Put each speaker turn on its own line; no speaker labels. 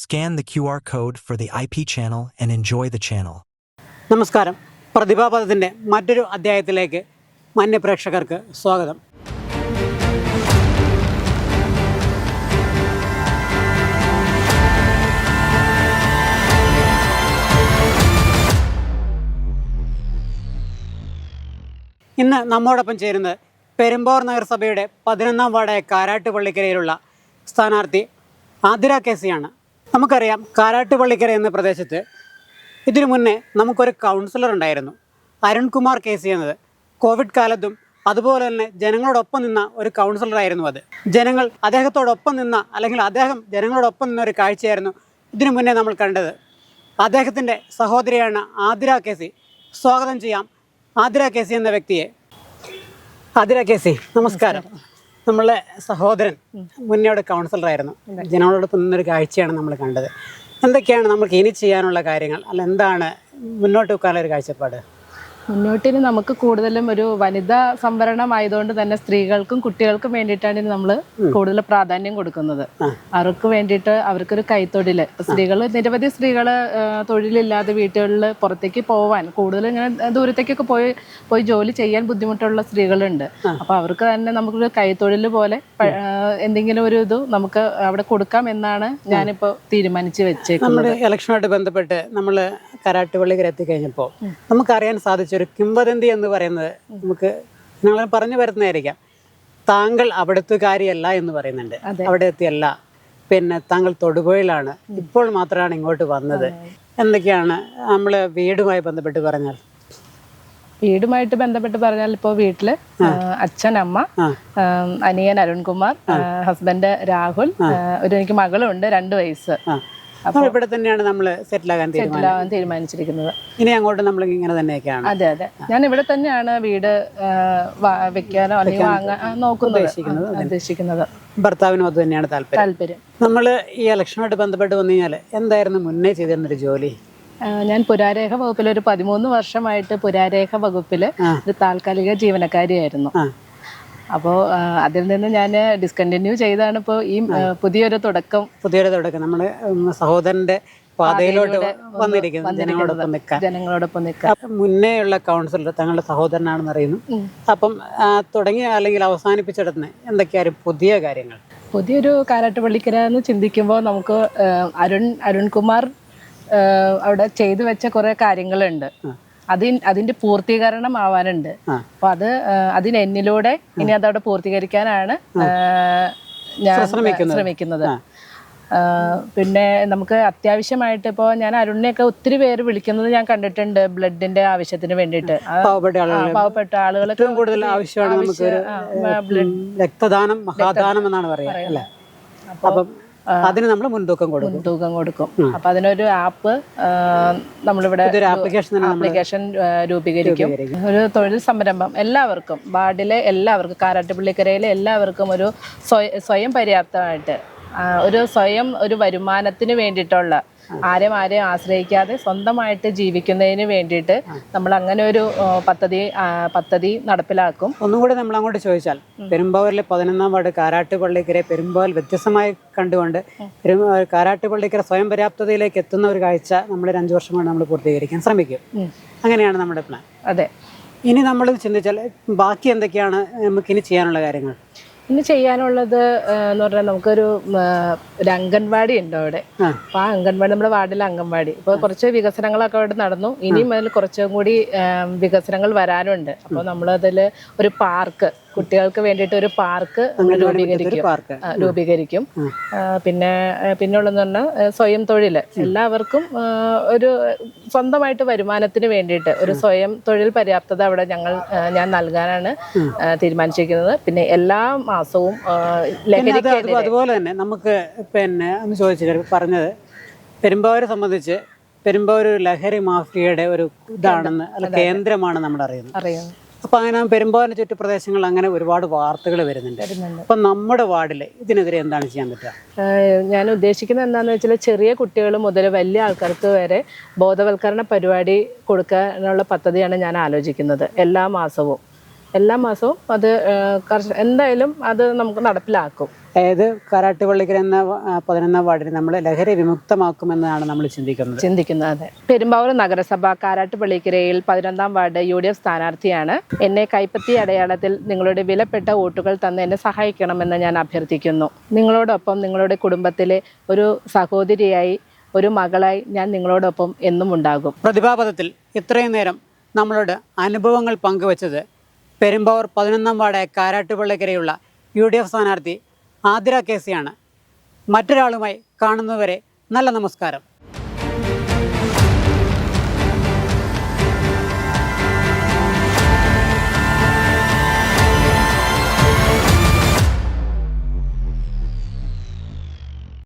Scan the QR code for the IP channel and enjoy the channel.
നമസ്കാരം. പ്രതിഭാപദത്തിന്റെ മറ്റൊരു അധ്യായത്തിലേക്ക് മാന്യപ്രേക്ഷകർക്ക് സ്വാഗതം. ഇന്ന് നമ്മോടൊപ്പം ചേരുന്നത് പെരുമ്പാവൂർ നഗരസഭയുടെ പതിനൊന്നാം വാർഡായ കാരാട്ടുപള്ളിക്കരയിലുള്ള സ്ഥാനാർത്ഥി ആതിര കേസിയാണ് നമുക്കറിയാം കാരാട്ടുപള്ളിക്കര എന്ന പ്രദേശത്ത് ഇതിനു മുന്നേ നമുക്കൊരു കൗൺസിലർ ഉണ്ടായിരുന്നു. അരുൺകുമാർ കെ സി എന്നത്. കോവിഡ് കാലത്തും അതുപോലെ തന്നെ ജനങ്ങളോടൊപ്പം നിന്ന ഒരു കൗൺസിലറായിരുന്നു അത്. ജനങ്ങൾ അദ്ദേഹത്തോടൊപ്പം നിന്ന അല്ലെങ്കിൽ അദ്ദേഹം ജനങ്ങളോടൊപ്പം നിന്ന ഒരു കാഴ്ചയായിരുന്നു ഇതിനു മുന്നേ നമ്മൾ കണ്ടത്. അദ്ദേഹത്തിന്റെ സഹോദരിയാണ് ആതിര കെ സി സ്വാഗതം ചെയ്യാം ആതിര കെ സി എന്ന വ്യക്തിയെ. ആതിര കെ സി നമസ്കാരം. നമ്മളെ സഹോദരൻ മുന്നേ അവിടെ കൗൺസിലറായിരുന്നു. ജനങ്ങളോടൊപ്പം നിന്നൊരു കാഴ്ചയാണ് നമ്മൾ കണ്ടത്. എന്തൊക്കെയാണ് നമുക്ക് ഇനി ചെയ്യാനുള്ള കാര്യങ്ങൾ? അല്ല എന്താണ് മുന്നോട്ട് വെക്കാനുള്ള ഒരു കാഴ്ചപ്പാട്?
മുന്നോട്ടിന് നമുക്ക് കൂടുതലും ഒരു വനിതാ സംവരണം ആയതുകൊണ്ട് തന്നെ സ്ത്രീകൾക്കും കുട്ടികൾക്കും വേണ്ടിയിട്ടാണ് ഇനി നമ്മൾ കൂടുതൽ പ്രാധാന്യം കൊടുക്കുന്നത്. അവർക്ക് വേണ്ടിയിട്ട് അവർക്കൊരു കൈത്തൊഴിൽ സ്ത്രീകൾ നിരവധി സ്ത്രീകൾ തൊഴിലില്ലാതെ വീട്ടുകളിൽ പുറത്തേക്ക് പോവാൻ കൂടുതൽ ഇങ്ങനെ ദൂരത്തേക്കൊക്കെ പോയി പോയി ജോലി ചെയ്യാൻ ബുദ്ധിമുട്ടുള്ള സ്ത്രീകളുണ്ട്. അപ്പൊ അവർക്ക് തന്നെ നമുക്കൊരു കൈത്തൊഴിൽ പോലെ എന്തെങ്കിലും ഒരു ഇത് നമുക്ക് അവിടെ കൊടുക്കാം എന്നാണ് ഞാനിപ്പോൾ തീരുമാനിച്ച് വെച്ചേക്കുന്നത്.
നമ്മുടെ ഇലക്ഷനുമായിട്ട് ബന്ധപ്പെട്ട് നമ്മൾ കരാട്ടുപള്ളിക്കര എത്തിക്കഴിഞ്ഞപ്പോൾ നമുക്കറിയാൻ സാധിച്ച ഒരു കിംവദന്തി എന്ന് പറയുന്നത് നമുക്ക് നിങ്ങൾ പറഞ്ഞു വരുന്നതായിരിക്കാം താങ്കൾ അവിടുത്തുകാരിയല്ല എന്ന് പറയുന്നുണ്ട്. അവിടെ എത്തിയല്ല പിന്നെ താങ്കൾ തൊടുപുഴയിലാണ്. ഇപ്പോൾ മാത്രമാണ് ഇങ്ങോട്ട് വന്നത്. എന്തൊക്കെയാണ് നമ്മൾ വീടുമായി ബന്ധപ്പെട്ട് പറഞ്ഞാൽ?
വീടുമായിട്ട് ബന്ധപ്പെട്ട് പറഞ്ഞാൽ ഇപ്പോൾ വീട്ടിൽ അച്ഛൻ അമ്മ അനിയൻ അരുൺകുമാർ ഹസ്ബൻഡ് രാഹുൽ ഒരു എനിക്ക് മകളുണ്ട് രണ്ട് വയസ്സ്.
നമ്മൾ ഇവിടെ തന്നെയാണ് നമ്മൾ സെറ്റിൽ തീരുമാനം
സെറ്റിലാവാൻ തീരുമാനിച്ചിരിക്കുന്നത്.
ഇനി അങ്ങോട്ട് നമ്മൾ ഇങ്ങനെ തന്നെയൊക്കെയാണ്.
അതെ അതെ. ഞാൻ ഇവിടെ തന്നെയാണ് വീട് വെക്കാനോ അല്ലെങ്കിൽ വാങ്ങാൻ നോക്കുന്നത് ഉദ്ദേശിക്കുന്നത്
ഭർത്താവിനും അത് തന്നെയാണ് താല്പര്യം.
താല്പര്യം.
നമ്മൾ ഈ ഇലക്ഷനുമായിട്ട് ബന്ധപ്പെട്ട് വന്നു കഴിഞ്ഞാൽ എന്തായിരുന്നു മുന്നേ ചെയ്തിരുന്നൊരു ജോലി?
ഞാൻ പുരാരേഖ വകുപ്പിൽ ഒരു പതിമൂന്ന് വർഷമായിട്ട് പുരാരേഖ വകുപ്പിൽ ഒരു താൽക്കാലിക ജീവനക്കാരിയായിരുന്നു. അപ്പോൾ അതിൽ നിന്ന് ഞാൻ ഡിസ്കണ്ടിന്യൂ ചെയ്താണ് ഇപ്പോൾ ഈ പുതിയൊരു തുടക്കം.
പുതിയൊരു തുടക്കം. നമ്മുടെ സഹോദരന്റെ പാതയിലോട്ട് വന്നിരിക്കുന്നു ജനങ്ങളോടൊപ്പം നിൽക്കാൻ.
ജനങ്ങളോടൊപ്പം
നിൽക്കാൻ. മുന്നേയുള്ള കൗൺസിലർ തങ്ങളുടെ സഹോദരനാണെന്ന് അറിയുന്നു. അപ്പം തുടങ്ങിയ അല്ലെങ്കിൽ അവസാനിപ്പിച്ചെടുത്തുന്ന എന്തൊക്കെയായിരുന്നു പുതിയ കാര്യങ്ങൾ?
പുതിയൊരു കാരാട്ടുപള്ളിക്കര എന്ന് ചിന്തിക്കുമ്പോൾ നമുക്ക് അരുൺ അരുൺകുമാർ അവിടെ ചെയ്തു വെച്ച കുറേ കാര്യങ്ങളുണ്ട്. അതിൻ അതിന്റെ പൂർത്തീകരണം ആവാനുണ്ട്. അപ്പൊ അത് അതിന് എന്നിലൂടെ ഇനി അതവിടെ പൂർത്തീകരിക്കാനാണ് ഞാൻ
ശ്രമിക്കുന്നത്.
പിന്നെ നമുക്ക് അത്യാവശ്യമായിട്ട് ഇപ്പോ ഞാൻ അരുണിനെയൊക്കെ ഒത്തിരി പേര് വിളിക്കുന്നത് ഞാൻ കണ്ടിട്ടുണ്ട് ബ്ലഡിന്റെ ആവശ്യത്തിന് വേണ്ടിയിട്ട്.
പാവപ്പെട്ട ആളുകൾ
ആളുകളൊക്കെ
ഏറ്റവും കൂടുതൽ ആവശ്യമാണ് നമുക്ക് രക്തദാനം മഹാദാനം എന്നാണ് പറയാ അല്ലേ? അപ്പം അതിന് നമ്മൾ മുൻതൂക്കം കൊടുക്കും.
തൂക്കം കൊടുക്കും. അപ്പൊ അതിനൊരു ആപ്പ് നമ്മളിവിടെ
ആപ്ലിക്കേഷൻ
ആപ്ലിക്കേഷൻ രൂപീകരിക്കും. ഒരു തൊഴിൽ സംരംഭം എല്ലാവർക്കും വാർഡിലെ എല്ലാവർക്കും കാരാട്ടുപള്ളിക്കരയിലെ എല്ലാവർക്കും ഒരു സ്വയം പര്യാപ്തമായിട്ട് ഒരു സ്വയം ഒരു വരുമാനത്തിന് വേണ്ടിയിട്ടുള്ള ആരെയും ആരെയും ആശ്രയിക്കാതെ സ്വന്തമായിട്ട് ജീവിക്കുന്നതിന് വേണ്ടിയിട്ട് നമ്മൾ അങ്ങനെ ഒരു പദ്ധതി പദ്ധതി നടപ്പിലാക്കും.
ഒന്നും കൂടി നമ്മൾ അങ്ങോട്ട് ചോദിച്ചാൽ പെരുമ്പാവൂരിലെ പതിനൊന്നാം വാർഡ് കാരാട്ടുപള്ളിക്കരെ പെരുമ്പാവൂർ വ്യത്യസ്തമായി കണ്ടുകൊണ്ട് കാരാട്ട് കാരാട്ടുപള്ളിക്കര സ്വയം പര്യാപ്തതയിലേക്ക് എത്തുന്ന ഒരു കാഴ്ച നമ്മൾ ഒരു അഞ്ചു വർഷം കൊണ്ട് നമ്മൾ പൂർത്തീകരിക്കാൻ ശ്രമിക്കും. അങ്ങനെയാണ് നമ്മുടെ പ്ലാൻ
അതെ.
ഇനി നമ്മൾ ചിന്തിച്ചാൽ ബാക്കി എന്തൊക്കെയാണ് നമുക്ക് ഇനി ചെയ്യാനുള്ള കാര്യങ്ങൾ?
ഇനി ചെയ്യാനുള്ളത് എന്ന് പറഞ്ഞാൽ നമുക്കൊരു ഒരു അംഗൻവാടി ഉണ്ട് അവിടെ. അപ്പൊ ആ അംഗൻവാടി നമ്മുടെ വാർഡിലെ അംഗൻവാടി. ഇപ്പൊ കുറച്ച് വികസനങ്ങളൊക്കെ അവിടെ നടന്നു. ഇനിയും അതിൽ കുറച്ചും കൂടി വികസനങ്ങൾ വരാനുണ്ട്. അപ്പോൾ നമ്മളതിൽ ഒരു പാർക്ക് കുട്ടികൾക്ക് വേണ്ടിയിട്ട് ഒരു പാർക്ക് രൂപീകരിക്കും. രൂപീകരിക്കും. പിന്നെ ആ, പിന്നെ ഉള്ളതെന്ന് പറഞ്ഞാൽ സ്വയം തൊഴിൽ എല്ലാവർക്കും ഒരു സ്വന്തമായിട്ട് വരുമാനത്തിന് വേണ്ടിയിട്ട് ഒരു സ്വയം തൊഴിൽ പര്യാപ്തത അവിടെ ഞങ്ങൾ ഞാൻ നൽകാനാണ് തീരുമാനിച്ചിരിക്കുന്നത്. പിന്നെ എല്ലാ മാസവും ലഹരിക്ക്
അതുപോലെ തന്നെ നമുക്ക് പിന്നെ ഒന്ന് ചോദിച്ചില്ല പറഞ്ഞത്. പെരുമ്പാവൂരെ സംബന്ധിച്ച് പെരുമ്പാവൂർ ലഹരി മാഫിയയുടെ ഒരു ഇതാണെന്ന് അല്ല കേന്ദ്രമാണ് നമ്മൾ അറിയുന്നത്
അറിയാം
അപ്പൊ അങ്ങനെ പെരുമ്പാവന ചുറ്റു പ്രദേശങ്ങൾ അങ്ങനെ ഒരുപാട് വാർത്തകൾ വരുന്നുണ്ട്.
വരുന്നുണ്ട്.
അപ്പൊ നമ്മുടെ വാർഡിൽ ഇതിനെതിരെ എന്താണ് ചെയ്യാൻ പറ്റുക?
ഞാൻ ഉദ്ദേശിക്കുന്നത് എന്താണെന്ന് വെച്ചാൽ ചെറിയ കുട്ടികൾ മുതൽ വലിയ ആൾക്കാർക്ക് വരെ ബോധവൽക്കരണ പരിപാടി കൊടുക്കാനുള്ള പദ്ധതിയാണ് ഞാൻ ആലോചിക്കുന്നത് എല്ലാ മാസവും. എല്ലാ മാസവും അത് എന്തായാലും അത് നമുക്ക് നടപ്പിലാക്കും.
അതായത് കാരാട്ട് പള്ളിക്കര എന്ന പതിനൊന്നാം വാർഡിനെ നമ്മൾ ലഹരി വിമുക്തമാക്കുമെന്നാണ് നമ്മൾ ചിന്തിക്കുന്നത്.
ചിന്തിക്കുന്നത് അതെ. പെരുമ്പാവൂർ നഗരസഭ കാരാട്ടുപള്ളിക്കരയിൽ പതിനൊന്നാം വാർഡ് യു ഡി എഫ് സ്ഥാനാർത്ഥിയാണ്. എന്നെ കൈപ്പത്തി അടയാളത്തിൽ നിങ്ങളുടെ വിലപ്പെട്ട വോട്ടുകൾ തന്ന് എന്നെ സഹായിക്കണമെന്ന് ഞാൻ അഭ്യർത്ഥിക്കുന്നു. നിങ്ങളോടൊപ്പം നിങ്ങളുടെ കുടുംബത്തിലെ ഒരു സഹോദരിയായി ഒരു മകളായി ഞാൻ നിങ്ങളോടൊപ്പം എന്നും ഉണ്ടാകും.
പ്രതിഭാപഥത്തിൽ ഇത്രയും നേരം നമ്മളോട് അനുഭവങ്ങൾ പങ്കുവച്ചത് പെരുമ്പാവൂർ പതിനൊന്നാം വാർഡ് കാരാട്ടുപള്ളിക്കരയുള്ള യു ഡി എഫ് സ്ഥാനാർത്ഥി ആതിര കേസിയാണ് മറ്റൊരാളുമായി കാണുന്നവരെ നല്ല നമസ്കാരം.